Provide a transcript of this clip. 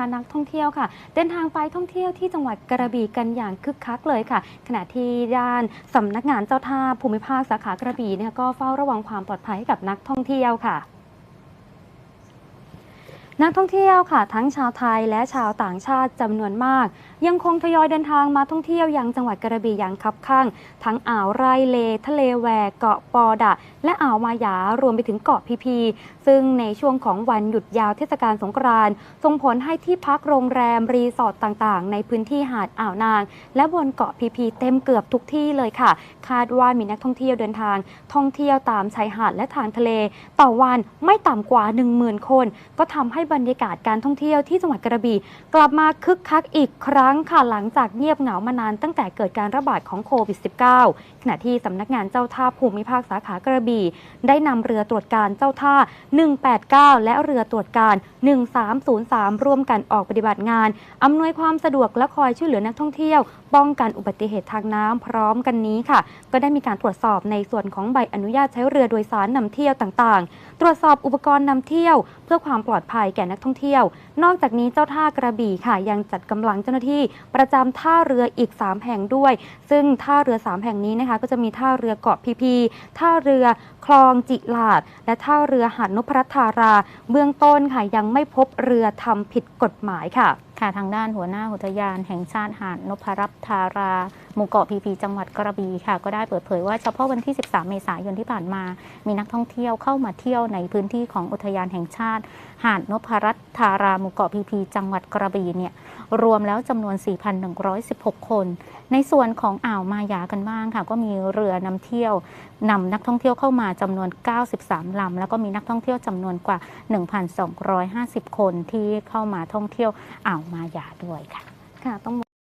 นะคะนักท่องเที่ยวค่ะ เดินทางไปท่องเที่ยวที่จังหวัดกระบี่กันอย่างคึกคักเลยค่ะ ขณะที่ด้านสำนักงานเจ้าท่าภูมิภาคสาขากระบี่เนี่ยก็เฝ้าระวังความปลอดภัยให้กับนักท่องเที่ยวค่ะ นักท่องเที่ยวค่ะ ทั้งชาวไทยและชาวต่างชาติจำนวนมาก ยังคงทยอยเดินทางมาท่องเที่ยวยังจังหวัดกระบี่อย่างคับข้าง ทั้งอ่าวไรเล ทะเลแหวกเกาะปอดะ และอ่าวมายารวมไปถึงเกาะพีพี ซึ่งในช่วงของวันหยุดยาวเทศกาลสงกรานต์ส่งผลให้ที่พักโรงแรมรีสอร์ทต่างๆ ในพื้นที่หาดอ่าวนาง และบนเกาะพีพีเต็มเกือบทุกที่เลยค่ะ คาดว่ามีนักท่องเที่ยวเดินทาง ท่องเที่ยวตามชายหาดและทางทะเล ต่อวันไม่ต่ำกว่า 10,000 คน ก็ทำให้บรรยากาศการท่องเที่ยวที่จังหวัดกระบี่กลับมาคึกคักอีกครั้งค่ะหลังจากเงียบเหงามานานตั้งแต่เกิดการระบาดของโควิด -19 ขณะที่สำนักงานเจ้าท่าภูมิภาคสาขากระบี่ ได้นำเรือตรวจการเจ้าท่า 189 และเรือตรวจการ 1303 ร่วมกันออกปฏิบัติงานอำนวยความสะดวกและคอยช่วยเหลือนักท่องเที่ยว ป้องกันอุบัติเหตุทางน้ำพร้อมกันนี้ค่ะ ก็ได้มีการตรวจสอบในส่วนของใบอนุญาตใช้เรือโดยสารนำเที่ยวต่างๆ ตรวจสอบอุปกรณ์นำเที่ยว เพื่อความปลอดภัยก่นักท่องเที่ยว นอกจากนี้เจ้าท่ากระบี่ค่ะ ยังจัดกำลังเจ้าหน้าที่ประจำท่าเรืออีก 3 แห่งด้วย ซึ่งท่าเรือ 3 แห่งนี้นะคะ ก็จะมีท่าเรือเกาะพีพีท่าเรือคลองจิลาด และท่าเรือหาดนพรัตธารา เบื้องต้นค่ะยังไม่พบเรือทำผิดกฎหมายค่ะ ค่ะทางด้านหัวหน้าอุทยานแห่งชาติหาดนพรัตน์ธาราหมู่เกาะพีพีจังหวัดกระบี่ค่ะ ก็ได้เปิดเผยว่าเฉพาะวันที่ 13 เมษายนที่ผ่านมา มีนักท่องเที่ยวเข้ามาเที่ยวในพื้นที่ของอุทยานแห่งชาติ หาดนพรัตน์ธาราหมู่เกาะพีพีจังหวัดกระบี่เนี่ย รวมแล้วจำนวน 4,116 คน ในส่วนของอ่าวมายากันบ้างค่ะ ก็มีเรือนำเที่ยวนำนักท่องเที่ยวเข้ามาจำนวน 93 ลำ แล้วก็มีนักท่องเที่ยวจำนวนกว่า 1,250 คนที่เข้ามาท่องเที่ยวอ่าวมายาด้วยค่ะค่ะต้อง